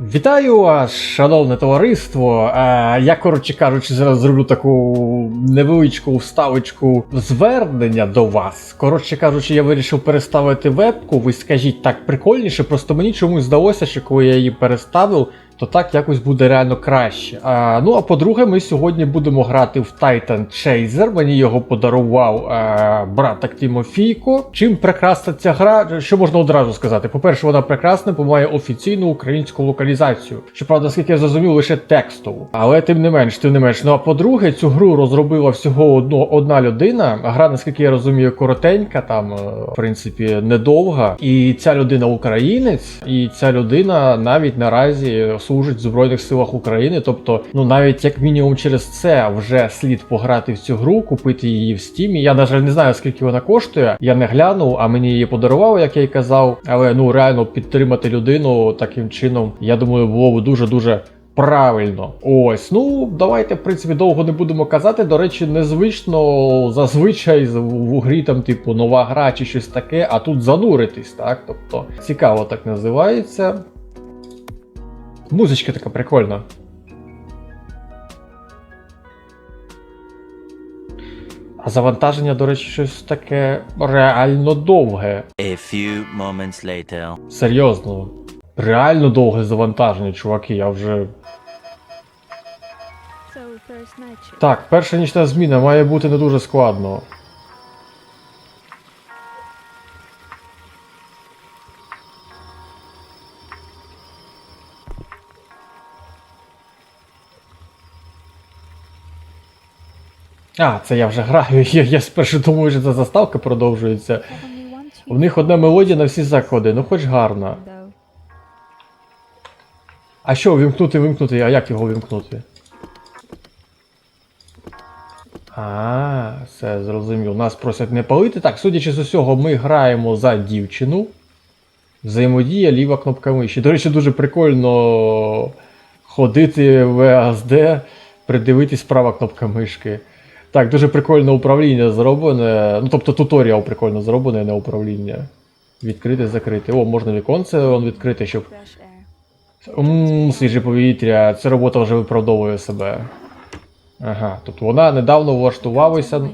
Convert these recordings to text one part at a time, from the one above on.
Вітаю вас, шановне товариство. Е, я, коротше кажучи, зараз зроблю таку невеличку вставочку звернення до вас. Коротше кажучи, я вирішив переставити вебку. Ви скажіть так прикольніше, просто мені чомусь здалося, що коли я її переставив, то так якось буде реально краще. А, ну а по-друге, ми сьогодні будемо грати в Titan Chaser. Мені його подарував е, браток Тімофійко. Чим прекрасна ця гра? Що можна одразу сказати? По-перше, вона прекрасна, бо має офіційну українську локалізацію. Щоправда, скільки я зрозумів, лише текстову. Але тим не менш, тим не менш. Ну а по-друге, цю гру розробила всього одно, одна людина. Гра, наскільки я розумію, коротенька, там, е, в принципі, недовга. І ця людина українець, і ця людина навіть наразі служить в Збройних силах України. Тобто, ну навіть як мінімум через це вже слід пограти в цю гру, купити її в стімі. Я, на жаль, не знаю, скільки вона коштує. Я не глянув, а мені її подарували, як я й казав. Але ну реально підтримати людину таким чином, я думаю, було б дуже-дуже. Правильно, ось. Ну, давайте, в принципі, довго не будемо казати. До речі, незвично зазвичай в грі там, типу, нова гра чи щось таке, а тут зануритись, так? Тобто, цікаво так називається. Музичка така прикольна. А завантаження, до речі, щось таке реально довге. A few moments later. Серйозно. Реально довге завантаження, чуваки, я вже. So first night. Так, перша нічна зміна має бути не дуже складно. А, це я вже граю. Я, я спершу думаю, що ця заставка продовжується. В них одна мелодія на всі заклади, ну хоч гарна. А що, вимкнути, вимкнути, а як його вимкнути? А, все, зрозумів. Нас просять не палити. Так, судячи з усього, ми граємо за дівчину. Взаємодія ліва кнопка миші. До речі, дуже прикольно ходити в ESD, придивитись права кнопка мишки. Так, дуже прикольне управління зроблене. Ну, тобто туторіал прикольно зроблений, не управління. Відкрити, закрити. О, можна віконце он відкрити, щоб air. Свіже повітря, ця робота вже виправдовує себе. Ага, тобто вона недавно влаштувалася.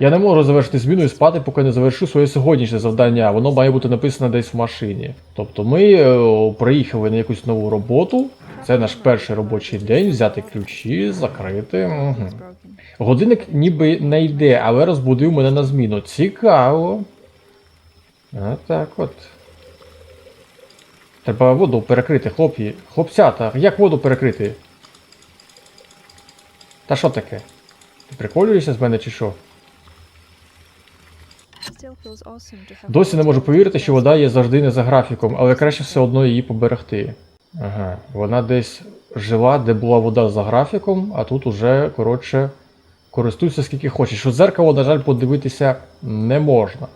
Я не можу завершити зміну і спати, поки не завершу своє сьогоднішнє завдання. Воно має бути написано десь в машині. Тобто ми е, приїхали на якусь нову роботу. Це наш перший робочий день, взяти ключі, закрити. Угу. Годинник ніби не йде, але розбудив мене на зміну. Цікаво. А так от. Треба воду перекрити, хлопці. Хлопцята, як воду перекрити? Та що таке? Ти приколюєшся з мене чи що? Досі не можу повірити, що вода є завжди не за графіком, але краще все одно її поберегти. Ага, вона десь жила, де була вода за графіком, а тут уже, коротше, користуйся скільки хочеш. У дзеркало, на жаль, подивитися не можна.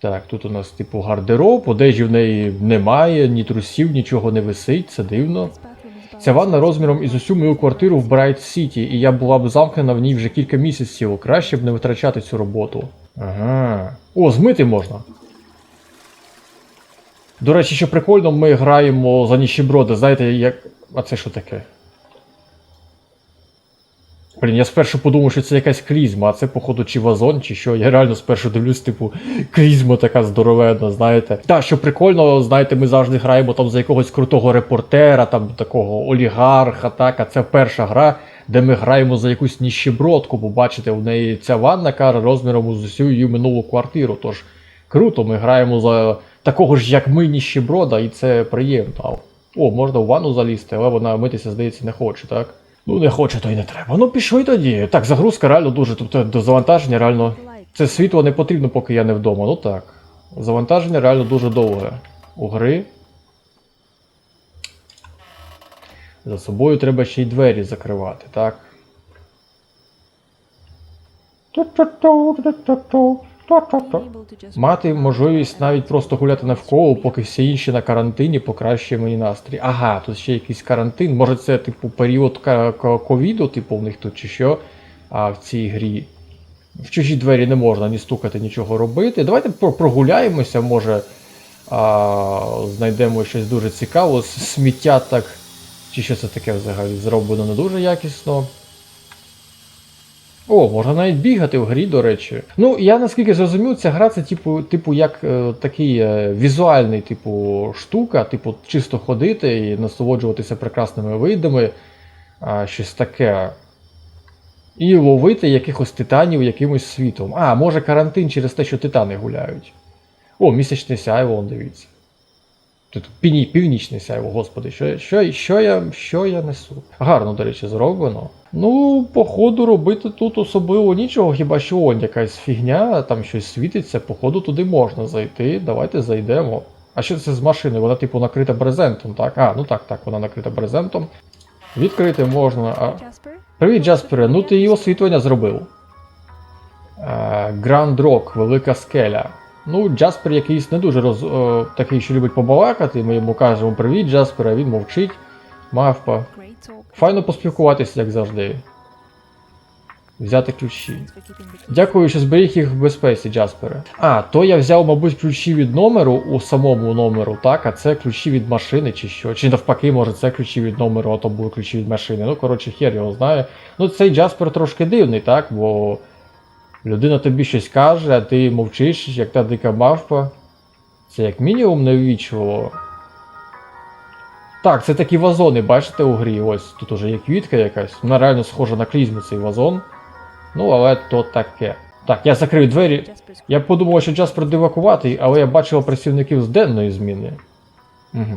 Так, тут у нас, типу, гардероб, одежі в неї немає, ні трусів, нічого не висить, це дивно. Ця ванна розміром із усю мою квартиру в Брайт Сіті, і я була б замкнена в ній вже кілька місяців. Краще б не витрачати цю роботу. Ага. О, змити можна. До речі, що прикольно, ми граємо за ніщеброди. Знаєте, як. А це що таке? Блін, я спершу подумав, що це якась клізма, а це, походу, чи вазон, чи що. Я реально спершу дивлюсь, типу, клізма така здоровенна, знаєте. Так, що прикольно, знаєте, ми завжди граємо там за якогось крутого репортера, там такого олігарха, так, а це перша гра, де ми граємо за якусь ніщебродку, бо бачите, в неї ця ванна каже розміром з усю її минулу квартиру. Тож круто, ми граємо за такого ж, як ми, ніщеброда, і це приємно. О, можна в ванну залізти, але вона митися, здається, не хоче, так? Ну, не хоче, то й не треба. Ну, пішли тоді. Так, загрузка реально дуже, тобто до завантаження реально. Це світло не потрібно, поки я не вдома. Ну так. Завантаження реально дуже довге. У гри. За собою треба ще й двері закривати, так? Being Мати можливість навіть просто гуляти навколо, поки всі інші на карантині покращує мені настрій. Ага, тут ще якийсь карантин. Може це, типу, період ковіду, типу, в них тут чи що, а в цій грі. В чужі двері не можна ні стукати, нічого робити. Давайте прогуляємося, може, а, знайдемо щось дуже цікаве. Сміття так. Чи що це таке взагалі? Зроблено не дуже якісно. О, можна навіть бігати в грі, до речі. Ну, я наскільки зрозумів, ця гра це типу, типу як е, такий е, візуальний, типу, штука, типу, чисто ходити і насолоджуватися прекрасними видами, а, щось таке. І ловити якихось титанів якимось світом. А, може карантин через те, що титани гуляють. О, місячне сяйво, дивіться. Тут півні, сяйво, господи, що, що, що, я, що я несу? Гарно, до речі, зроблено. Ну, походу, робити тут особливо нічого, хіба що он якась фігня, там щось світиться, походу туди можна зайти. Давайте зайдемо. А що це з машиною? Вона, типу, накрита брезентом, так? А, ну так, так, вона накрита брезентом. Відкрити можна. А... Привіт, Джаспере. Ну ти і освітлення зробив. Гранд Рок, велика скеля. Ну, Джаспер якийсь не дуже роз... е, такий, що любить побалакати. Ми йому кажемо привіт, Джаспер, а він мовчить. Мавпа. Файно поспілкуватися, як завжди. Взяти ключі. Дякую, що зберіг їх в безпеці, Джаспере. А, то я взяв, мабуть, ключі від номеру у самому номеру, так, а це ключі від машини чи що. Чи навпаки, може, це ключі від номеру, а то були ключі від машини. Ну, коротше, хер його знає. Ну, цей Джаспер трошки дивний, так, бо людина тобі щось каже, а ти мовчиш, як та дика мавпа. Це як мінімум неввічливо. Так, це такі вазони, бачите, у грі. Ось тут уже є квітка якась. Вона реально схожа на клізму цей вазон. Ну, але то таке. Так, я закрив двері. Я подумав, що Джаспер дивакуватий, але я бачив працівників з денної зміни.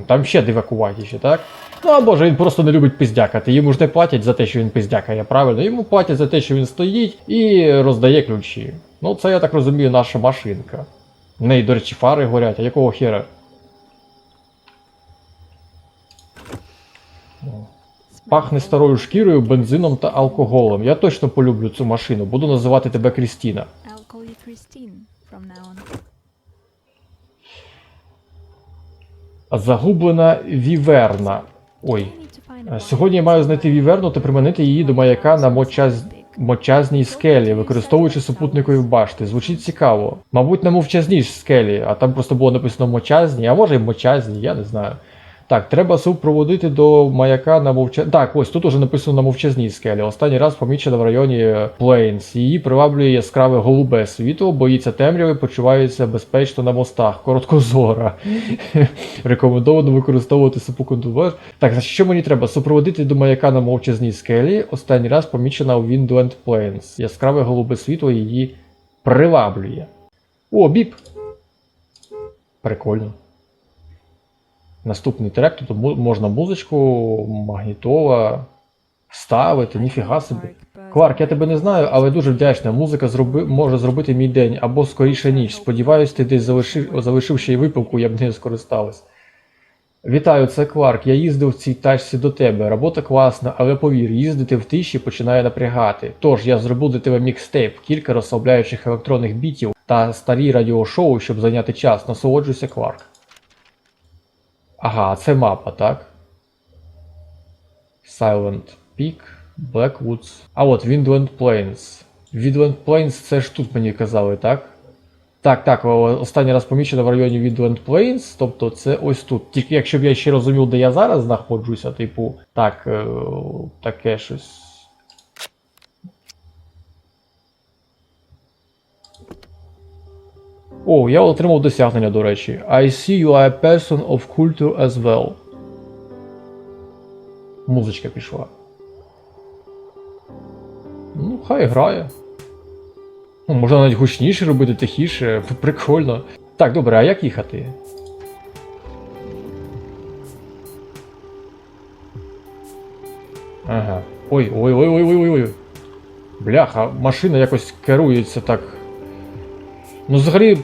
Там ще дивакуватіші, так? Ну або ж він просто не любить пиздякати. Йому ж не платять за те, що він пиздякає, правильно? Йому платять за те, що він стоїть і роздає ключі. Ну, це, я так розумію, наша машинка. В неї, до речі, фари горять, а якого хера? Пахне старою шкірою, бензином та алкоголем. Я точно полюблю цю машину. Буду називати тебе Крістіна. Загублена віверна. Ой. Е, Сьогодні я маю знайти віверну та приманити її до маяка на мочаз... мочазній скелі, використовуючи супутникові башти. Звучить цікаво. Мабуть, на мовчазній скелі, а там просто було написано мочазні, а може й мочазні, я не знаю. Так, треба супроводити до маяка на мовча... Так, ось тут уже написано на мовчазній скелі. Останній раз помічена в районі Плейнс. Її приваблює яскраве голубе світло, боїться темряви, почувається безпечно на мостах. Короткозора. Рекомендовано використовувати супутникову. Так, значить, що мені треба? Супроводити до маяка на мовчазній скелі. Останній раз помічена у Windland Plains. Яскраве голубе світло її приваблює. О, біп! Прикольно. Наступний трек, тут можна музичку, магнітола ставити, ніфіга собі. Кларк, я тебе не знаю, але дуже вдячна. Музика зроби... може зробити мій день або скоріше ніч. Сподіваюсь, ти десь залишив, залишив ще й випивку, я б нею скористалась. Вітаю, це Кларк. Я їздив в цій тачці до тебе. Робота класна, але повір, їздити в тиші починає напрягати. Тож я зробив для тебе мікстейп, кілька розслабляючих електронних бітів та старі радіошоу, щоб зайняти час. Насолоджуйся, Кларк. Ага, це мапа, так? Silent Peak, Blackwoods. А от Windland Plains. Windland Plains це ж тут мені казали, так? Так, так, останній раз помічено в районі Windland Plains, тобто це ось тут. Тільки якщо б я ще розумів, де я зараз знаходжуся, типу, так, е, таке щось. О, я отримав досягнення, до речі. I see you are a person of culture as well. Музичка пішла. Ну, хай грає. Ну, можна навіть гучніше робити, тихіше, прикольно. Так, добре, а як їхати? Ага. Ой, ой, ой, ой, ой, ой, ой. Бляха, машина якось керується так. Ну, взагалі,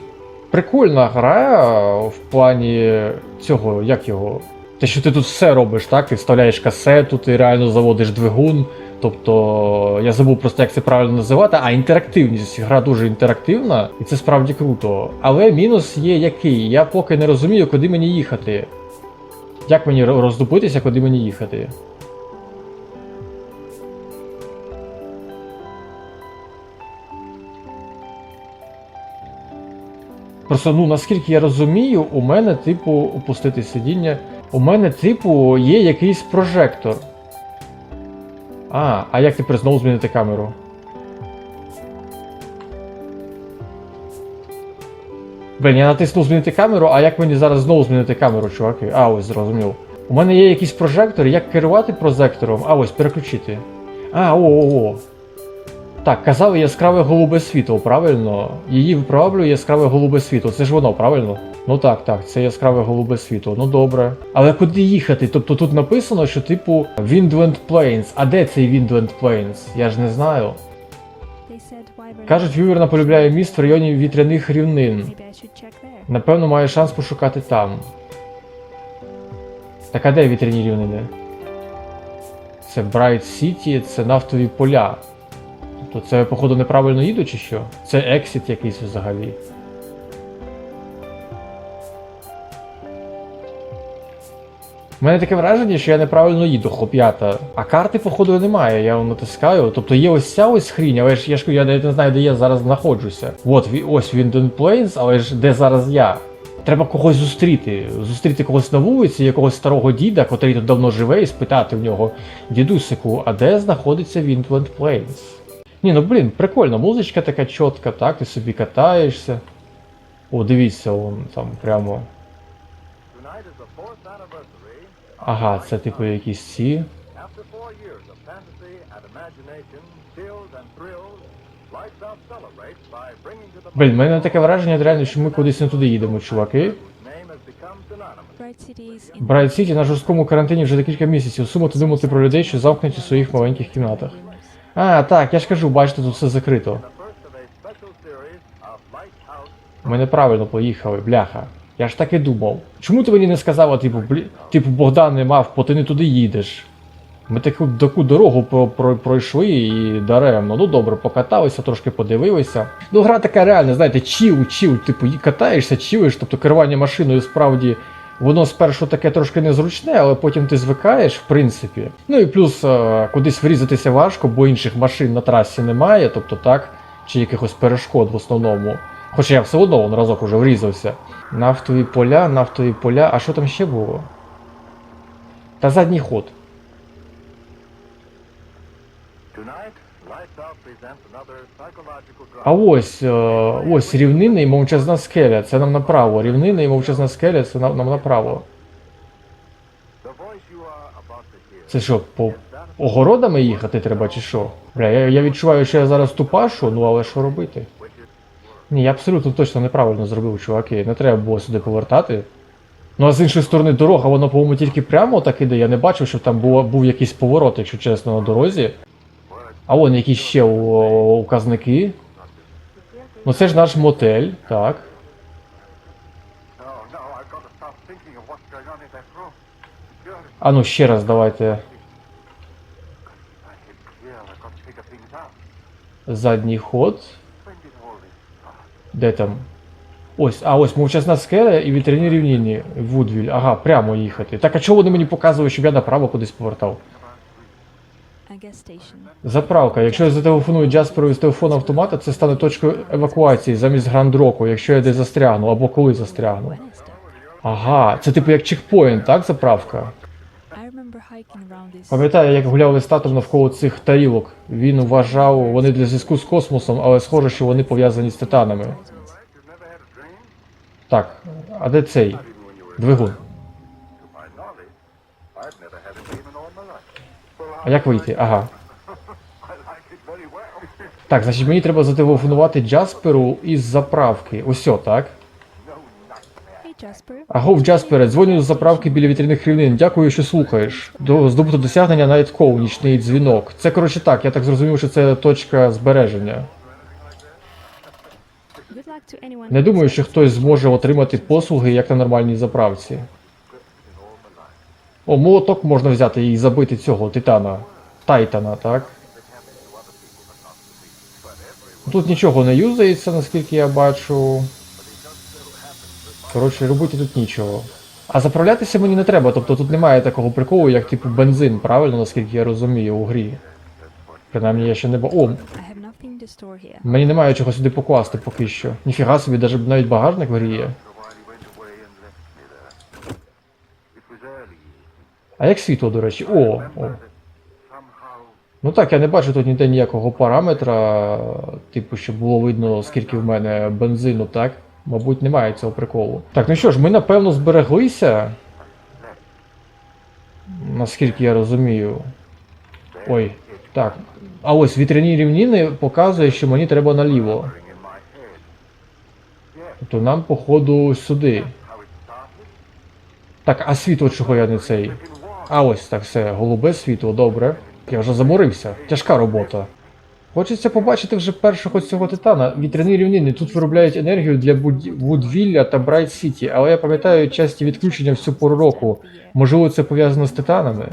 прикольна гра в плані цього, як його. Те, що ти тут все робиш, так? Ти вставляєш касету, ти реально заводиш двигун. Тобто, я забув просто, як це правильно називати, а інтерактивність. Гра дуже інтерактивна, і це справді круто. Але мінус є який. Я поки не розумію, куди мені їхати. Як мені ро- роздупитися, куди мені їхати? Просто, ну наскільки я розумію, у мене, типу, опустити сидіння. У мене, типу, є якийсь прожектор. А, а як тепер знову змінити камеру? Блін, я натиснув змінити камеру, а як мені зараз знову змінити камеру, чуваки? А, ось зрозумів. У мене є якийсь прожектор, як керувати прожектором? А, ось переключити. А, о, о, о. Так, казали яскраве голубе світло, правильно? Її виправлює яскраве голубе світло. Це ж воно, правильно? Ну так, так, це яскраве голубе світло. Ну добре. Але куди їхати? Тобто тут написано, що типу Windland Plains. А де цей Windland Plains? Я ж не знаю. Кажуть, Віверна полюбляє міст в районі вітряних рівнин. Напевно, має шанс пошукати там. Так а де вітряні рівнини? Це Брайт Сіті, це нафтові поля. Тобто це, походу, неправильно їду чи що? Це ексіт якийсь взагалі. У мене таке враження, що я неправильно їду, хлоп'ята. А карти, походу, немає, я вам натискаю. Тобто є ось ця ось хрінь, але ж я ж я навіть не знаю, де я зараз знаходжуся. От, ось Windon Plains, але ж де зараз я. Треба когось зустріти. Зустріти когось на вулиці, якогось старого діда, котрий тут давно живе, і спитати в нього, дідусику, а де знаходиться Windland Plains? Ні, ну блін, прикольно, музичка така чітка, так, ти собі катаєшся. О, дивіться, вон там прямо. Ага, це типу якісь ці. Блін, в мене таке враження реально, що ми кудись не туди їдемо, чуваки. Брайт Сіті на жорсткому карантині вже декілька місяців. Сумати думати про людей, що замкнуті в своїх маленьких кімнатах. А, так, я ж кажу, бачите, тут все закрито. Ми неправильно поїхали, бляха. Я ж так і думав. Чому ти мені не сказала, типу, блі... типу, Богдан не мав, бо ти не туди їдеш? Ми таку таку дорогу про, про, пройшли і даремно. Ну добре, покаталися, трошки подивилися. Ну, гра така реальна, знаєте, чіл, чіл, типу, катаєшся, чілиш, тобто керування машиною справді. Воно спершу таке трошки незручне, але потім ти звикаєш, в принципі. Ну і плюс е, кудись врізатися важко, бо інших машин на трасі немає, тобто так, чи якихось перешкод в основному. Хоча я все одно вон разок уже врізався. Нафтові поля, нафтові поля. А що там ще було? Та задній ход. А ось, е, ось рівнина і мовчазна скеля. Це нам направо. Рівнина і мовчазна скеля це нам, нам направо. Це що, по огородами їхати треба чи що? Бля, я, я відчуваю, що я зараз тупашу, ну але що робити? Ні, я абсолютно точно неправильно зробив, чуваки. Не треба було сюди повертати. Ну а з іншої сторони дорога, воно, по-моєму, тільки прямо так іде. Я не бачив, щоб там було, був якийсь поворот, якщо чесно, на дорозі. А вон якісь ще указники. Ну це ж наш мотель, так. А ну ще раз давайте задній ход. Де там? Ось, а ось мовчазна скеля і вітряні рівніні. Вудвіль. Ага, прямо їхати. Так а чого вони мені показують, щоб я направо кудись повертав? Заправка. Якщо я зателефоную Джасперу з телефону автомата, це стане точкою евакуації замість гранд-року, якщо я десь застрягну або коли застрягну. Ага, це типу як чекпоінт, так, заправка? Пам'ятаю, як гуляли з татом навколо цих тарілок. Він вважав вони для зв'язку з космосом, але схоже, що вони пов'язані з титанами. Так, а де цей? Двигун. А як вийти? Ага. Так, значить мені треба зателефонувати Джасперу із заправки. Осьо, так? Агов, Джаспере, дзвоню з заправки біля вітряних рівнин. Дякую, що слухаєш. До здобуто досягнення Night Call, нічний дзвінок. Це коротше так, я так зрозумів, що це точка збереження. Не думаю, що хтось зможе отримати послуги, як на нормальній заправці. О, молоток можна взяти і забити цього титана. Тайтана, так? Тут нічого не юзається, наскільки я бачу. Коротше, робити тут нічого. А заправлятися мені не треба, тобто тут немає такого приколу, як типу бензин, правильно, наскільки я розумію, у грі. Принаймні я ще не ба. О. Мені немає чого сюди покласти поки що. Ніфіга собі, навіть, багажник гріє. while he А як світло, до речі? О, о. Ну так, я не бачу тут ніде ніякого параметра, типу, щоб було видно, скільки в мене бензину, так? Мабуть, немає цього приколу. Так, ну що ж, ми напевно збереглися. Наскільки я розумію. Ой, так. А ось вітряні рівніни показує, що мені треба наліво. head. Тобто нам, походу, сюди. Так, а світло чого я не цей? А ось так все, голубе світло, добре. Я вже заморився. Тяжка робота. Хочеться побачити вже першого цього титана. Вітряні рівнини тут виробляють енергію для Вудвілля та Брайт Сіті, але я пам'ятаю часті відключення всю пору року. Можливо, це пов'язано з титанами.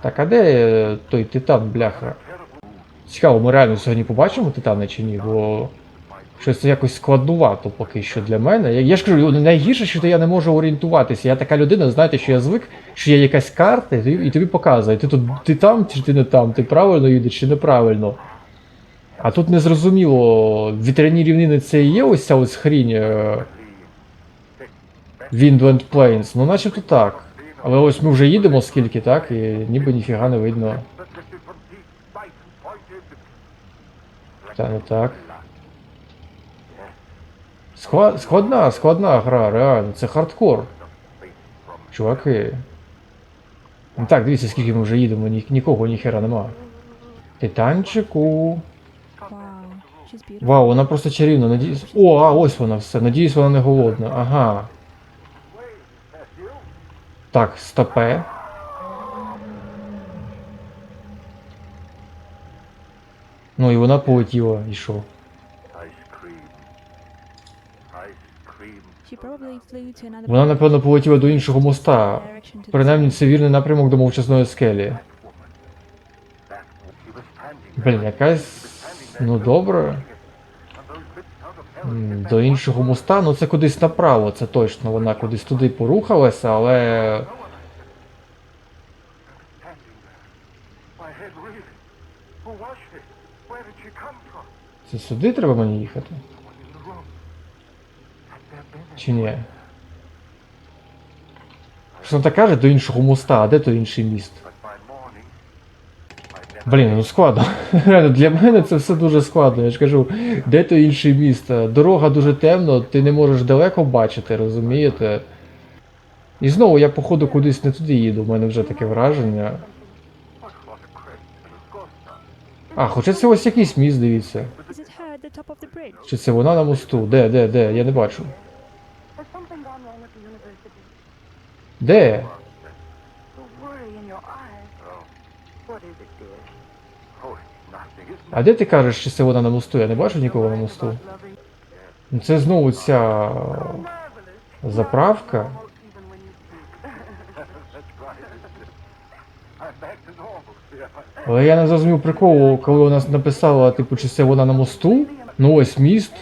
Так, а де е, той титан, бляха? Цікаво, ми реально сьогодні побачимо титана чи ні, бо щось якось складнувато поки що для мене. Я, я ж кажу, найгірше, що я не можу орієнтуватися. Я така людина, знаєте, що я звик, що є якась карта, і тобі, показує, ти тут ти там чи ти не там, ти правильно їдеш чи неправильно. А тут незрозуміло, вітряні рівнини це і є ось ця ось хрінь е, Windland Plains, ну начебто так. Але ось ми вже їдемо скільки, так, і ніби ніфіга не видно. Та не так. Скла- Складна, складна гра, реально, це хардкор. Чуваки. Ну так, дивіться, скільки ми вже їдемо, ні, нікого, ніхера нема. Титанчику. Вау, вона просто чарівна. Надіюсь. О, а ось вона все. Надіюсь, вона не голодна. Ага. Так, стопе. Ну і вона полетіла, і що? Вона, напевно, полетіла до іншого моста. Принаймні, це вірний напрямок до мовчазної скелі. Блін, якась. Ну добре. До іншого моста, ну це кудись направо, це точно. Вона кудись туди порухалася, але. Це сюди треба мені їхати? Чи ні? Що так каже до іншого моста, а де той інший міст? Блін, ну складно. Реально, для мене це все дуже складно. Я ж кажу, де той інший міст? Дорога дуже темно, ти не можеш далеко бачити, розумієте? І знову я, походу, кудись не туди їду, у мене вже таке враження. А, хоча це ось якийсь міст, дивіться. Чи це вона на мосту? Де, де, де? Я не бачу. It's А де ти кажеш, що це вона на мосту? Я не бачу нікого на мосту. Ну, Це знову ця заправка. Але я не зрозумів приколу, коли вона написала, типу, чи це вона на мосту. Ну ось міст.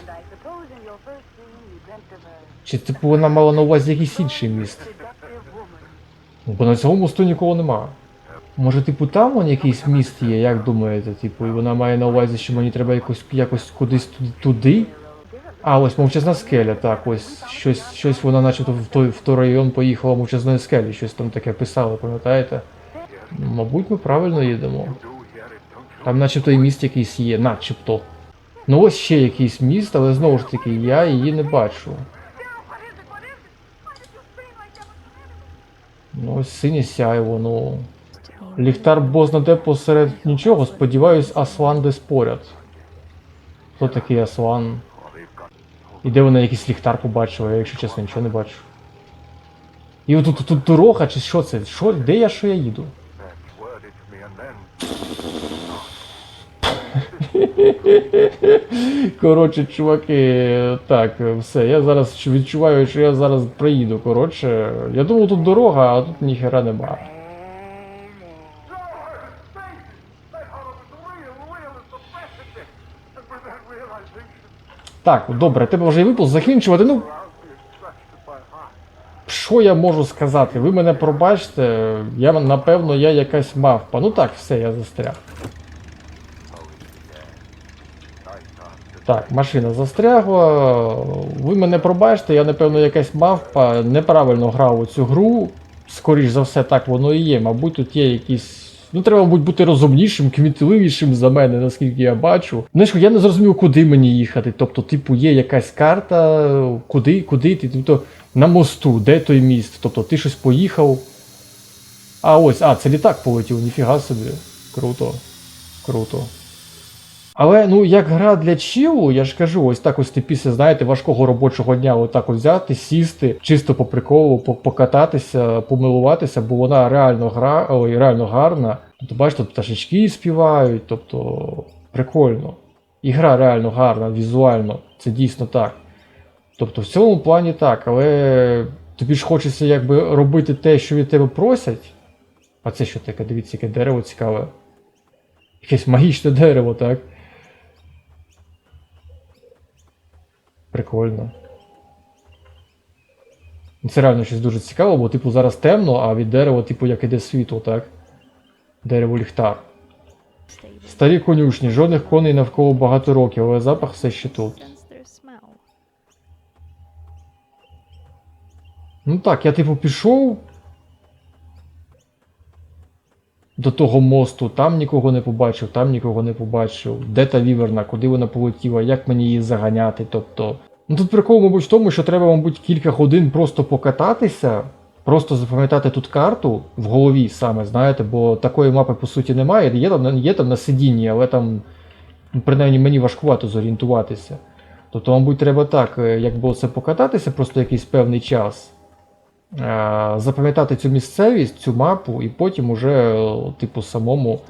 Чи типу вона мала на увазі якийсь інший міст? Ну, Бо на цьому мосту нікого нема. Може, типу, там вон якийсь міст є, як думаєте? Типу, і вона має на увазі, що мені треба якось, якось кудись туди-? А, ось мовчазна скеля, так, ось щось, щось вона начебто в той, в той район поїхала мовчазної скелі, щось там таке писали, пам'ятаєте? Мабуть, ми правильно їдемо. Там начебто і міст якийсь є, начебто. Ну ось ще якийсь міст, але знову ж таки, я її не бачу. Ну ось сяйво, ну. Ліхтар бознаде посеред нічого, сподіваюсь, Аслан десь поряд. Хто такий Аслан? І де вона якийсь ліхтар побачила, я, якщо чесно, нічого не бачу. І отут тут дорога, чи що це? Що, де я, що я їду? Коротше, чуваки, так, все, я зараз відчуваю, що я зараз приїду. Коротше, я думав, тут дорога, а тут ніхера нема. Так, добре, тебе вже і випуск закінчувати. Ну, що я можу сказати? Ви мене пробачте, я напевно я якась мавпа. Ну так, все, я застряг. Так, машина застрягла. Ви мене пробачте, я напевно якась мавпа, неправильно грав у цю гру. Скоріш за все, так воно і є. Мабуть, тут є якісь. Ну, треба, мабуть, бути розумнішим, кмітливішим за мене, наскільки я бачу. Знаєш, я не зрозумів, куди мені їхати. Тобто, типу, є якась карта, куди, куди ти. Тобто, на мосту, де той міст? Тобто ти щось поїхав. А ось, а, це літак полетів, ніфіга собі. Круто. Круто. Але ну як гра для чилу, я ж кажу, ось так ось ти після, знаєте, важкого робочого дня отак от взяти, сісти, чисто по приколу, покататися, помилуватися, бо вона реально гра, ой, реально гарна. Тобто, бачите, тут пташечки співають, тобто прикольно. І гра реально гарна, візуально, це дійсно так. Тобто, в цьому плані так, але тобі ж хочеться якби робити те, що від тебе просять. А це що таке? Дивіться, яке дерево цікаве. Якесь магічне дерево, так? Прикольно. Це реально щось дуже цікаво, бо, типу, зараз темно, а від дерева, типу, як іде світло, так? Дерево ліхтар. Старі конюшні, жодних коней навколо багато років, але запах все ще тут. Ну так, я типу пішов до того мосту, там нікого не побачив, там нікого не побачив. Де та віверна, куди вона полетіла, як мені її заганяти. Тобто. Ну тут прикол, мабуть, в тому, що треба, мабуть, кілька годин просто покататися, просто запам'ятати тут карту в голові саме, знаєте, бо такої мапи по суті немає. Є там, є там на сидінні, але там, принаймні, мені важкувато зорієнтуватися. Тобто, мабуть, треба так, е, якби це покататися просто якийсь певний час. Е, Запам'ятати цю місцевість, цю мапу, і потім уже, е, типу, самому.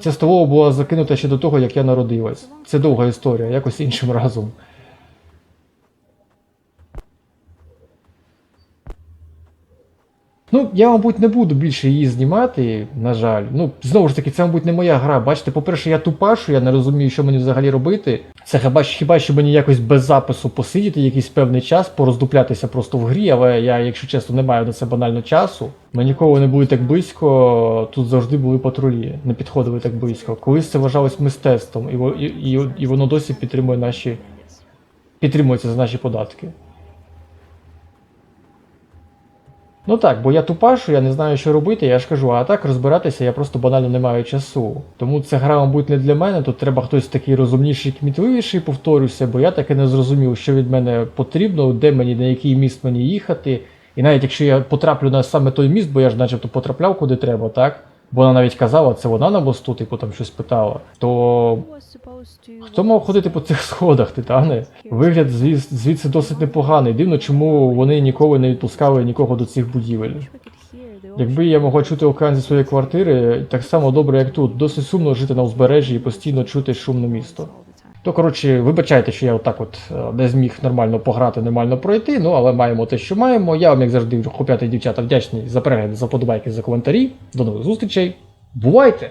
Ця столова була закинута ще до того, як я народилась. Це довга історія, якось іншим разом. Ну, я, мабуть, не буду більше її знімати, на жаль. Ну, знову ж таки, це, мабуть, не моя гра. Бачите, по-перше, я тупашу, я не розумію, що мені взагалі робити. Це хіба, хіба що мені якось без запису посидіти якийсь певний час, пороздуплятися просто в грі, але я, якщо чесно, не маю на це банально часу. Ми ніколи не були так близько, тут завжди були патрулі, не підходили так близько. Колись це вважалось мистецтвом, і, і, і, і воно досі підтримує наші. підтримується за наші податки. Ну так, бо я тупа, що я не знаю, що робити, я ж кажу, а так розбиратися я просто банально не маю часу. Тому ця гра, мабуть, не для мене, тут треба хтось такий розумніший, кмітливіший, повторюся, бо я таки не зрозумів, що від мене потрібно, де мені, на який міст мені їхати. І навіть якщо я потраплю на саме той міст, бо я ж начебто потрапляв куди треба, так? Вона навіть казала, це вона на мосту, типу там щось питала. То Хто мав ходити по цих сходах, титане? Вигляд звіз- звідси досить непоганий. Дивно, чому вони ніколи не відпускали нікого до цих будівель. Якби я могла чути океан зі своєї квартири, так само добре, як тут. Досить сумно жити на узбережжі і постійно чути шумне місто. То коротше, вибачайте, що я отак от е, не зміг нормально пограти, нормально пройти. Ну але маємо те, що маємо. Я вам, як завжди, хлоп'яти дівчата, вдячний за перегляд, за подобайки, за коментарі. До нових зустрічей. Бувайте!